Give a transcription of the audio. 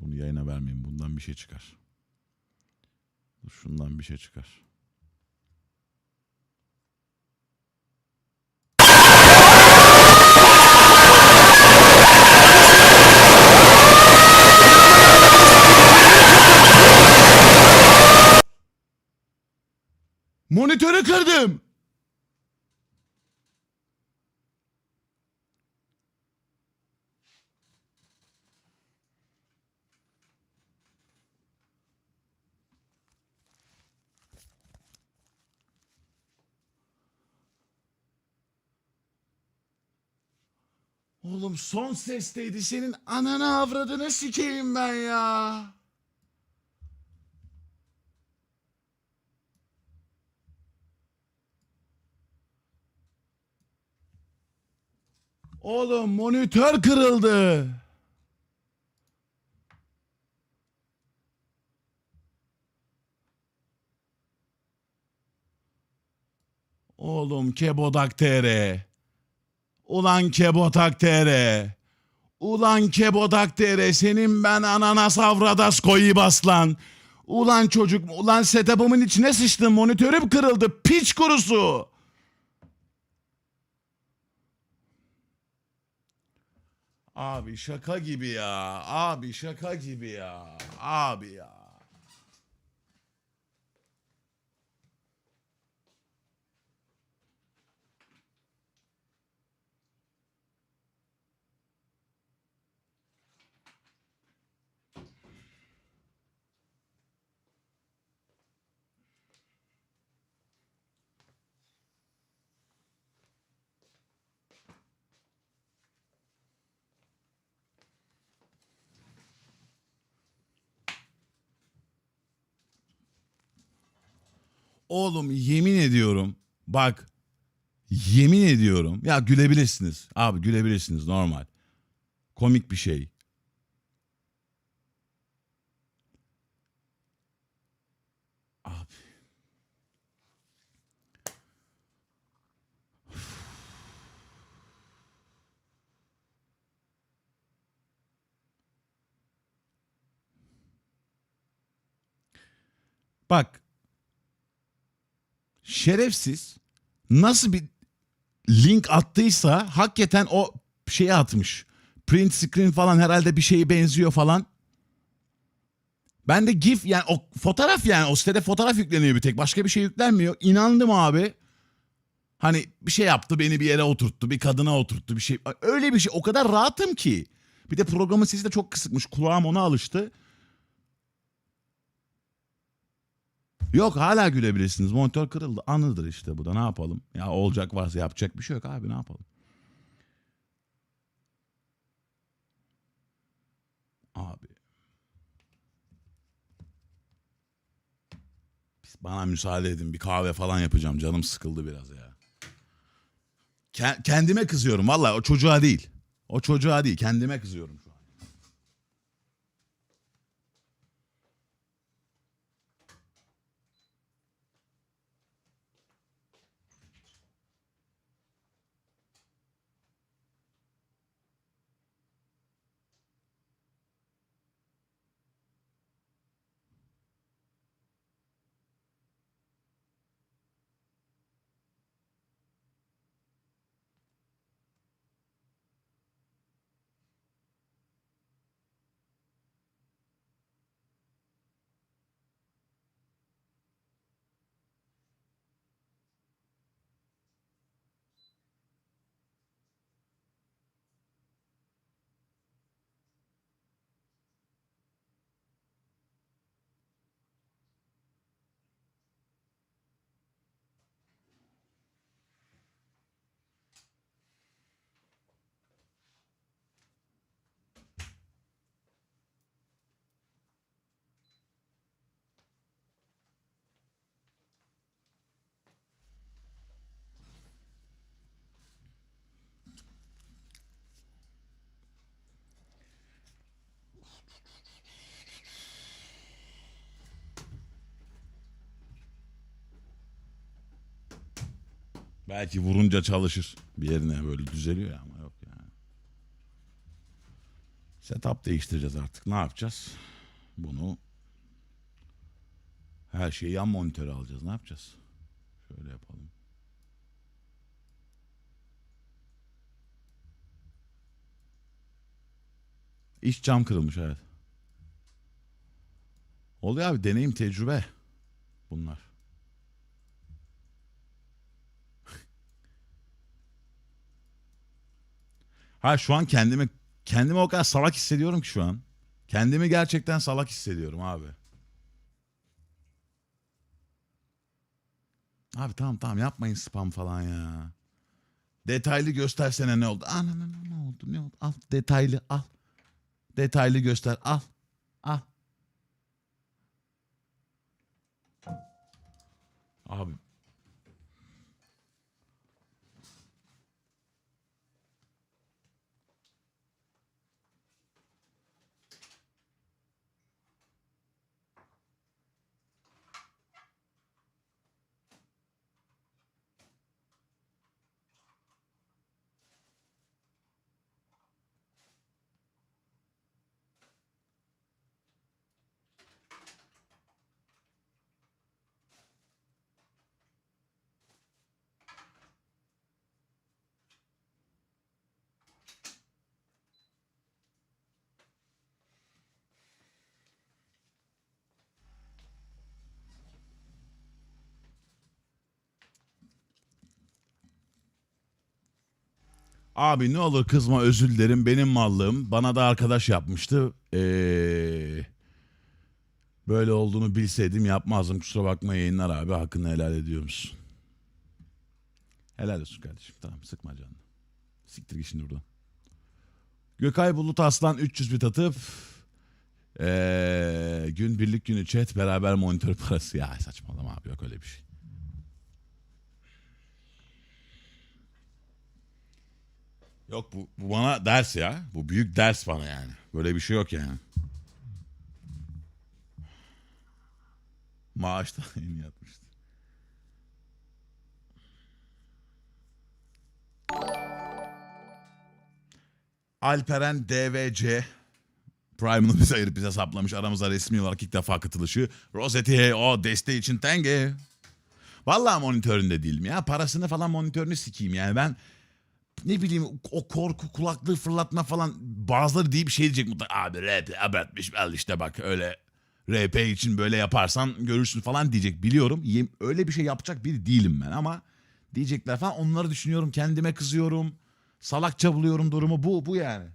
Bunu yayına vermeyeyim. Bundan bir şey çıkar. Dur, şundan bir şey çıkar. Monitörü kırdım. Oğlum son sesteydi senin ananı avradını sikeyim ben ya. Oğlum monitör kırıldı. Oğlum Kebodak TR. Ulan Kebodak TR. Ulan Kebodak TR senin ben ananas avradas koyu baslan. Ulan çocuk ulan setup'ımın içine sıçtın monitörüm kırıldı piç kurusu. Abi şaka gibi ya. Abi şaka gibi ya. Abi ya. Oğlum yemin ediyorum bak yemin ediyorum ya gülebilirsiniz abi gülebilirsiniz normal komik bir şey. Abi. Bak şerefsiz nasıl bir link attıysa hakikaten o şeye atmış. Print screen falan herhalde bir şeye benziyor falan. Ben de GIF yani o fotoğraf yani o sitede fotoğraf yükleniyor bir tek. Başka bir şey yüklenmiyor. İnandım abi. Hani bir şey yaptı beni bir yere oturttu. Bir kadına oturttu bir şey. Öyle bir şey. O kadar rahatım ki. Bir de programın sesi de çok kısıkmış. Kulağım ona alıştı. Yok hala gülebilirsiniz. Monitör kırıldı. Anıdır işte bu da ne yapalım. Ya olacak varsa yapacak bir şey yok abi ne yapalım. Abi. Bana müsaade edin bir kahve falan yapacağım. Canım sıkıldı biraz ya. Ke- kendime kızıyorum vallahi o çocuğa değil. O çocuğa değil kendime kızıyorum Belki vurunca çalışır. Bir yerine böyle düzeliyor ama yok yani. Setup değiştireceğiz artık. Ne yapacağız? Bunu her şeyi yan monitöre alacağız. Ne yapacağız? Şöyle yapalım. İç cam kırılmış evet. Oluyor abi deneyim tecrübe bunlar. Ha şu an kendimi kendimi o kadar salak hissediyorum ki şu an. Kendimi gerçekten salak hissediyorum abi. Abi tamam tamam yapmayın spam falan ya. Detaylı göstersene ne oldu? Ana ne, ne, ne oldu? Ne oldu? Al detaylı al. Detaylı göster al. Al. Abi Abi ne olur kızma özür dilerim benim mallığım. Bana da arkadaş yapmıştı. Ee, böyle olduğunu bilseydim yapmazdım. Kusura bakma yayınlar abi hakkını helal ediyor musun? Helal olsun kardeşim. Tamam sıkma canını. Siktir git şimdi buradan. Gökay Bulut Aslan 300 bit atıp ee, gün birlik günü chat beraber monitör parası. Ya saçmalama abi yok öyle bir şey. Yok bu, bu bana ders ya. Bu büyük ders bana yani. Böyle bir şey yok yani. Maaşta yeni yatmıştı. Alperen DVC Prime'ını bize ayırıp bize saplamış. Aramıza resmi olarak ilk defa katılışı. Rosetti o desteği için tenge. Vallahi monitöründe değilim ya. Parasını falan monitörünü sikeyim yani. Ben ne bileyim o korku kulaklığı fırlatma falan bazıları deyip şey diyecek mutlaka abi RP abartmış al işte bak öyle RP için böyle yaparsan görürsün falan diyecek biliyorum. Öyle bir şey yapacak biri değilim ben ama diyecekler falan onları düşünüyorum kendime kızıyorum salakça buluyorum durumu bu bu yani.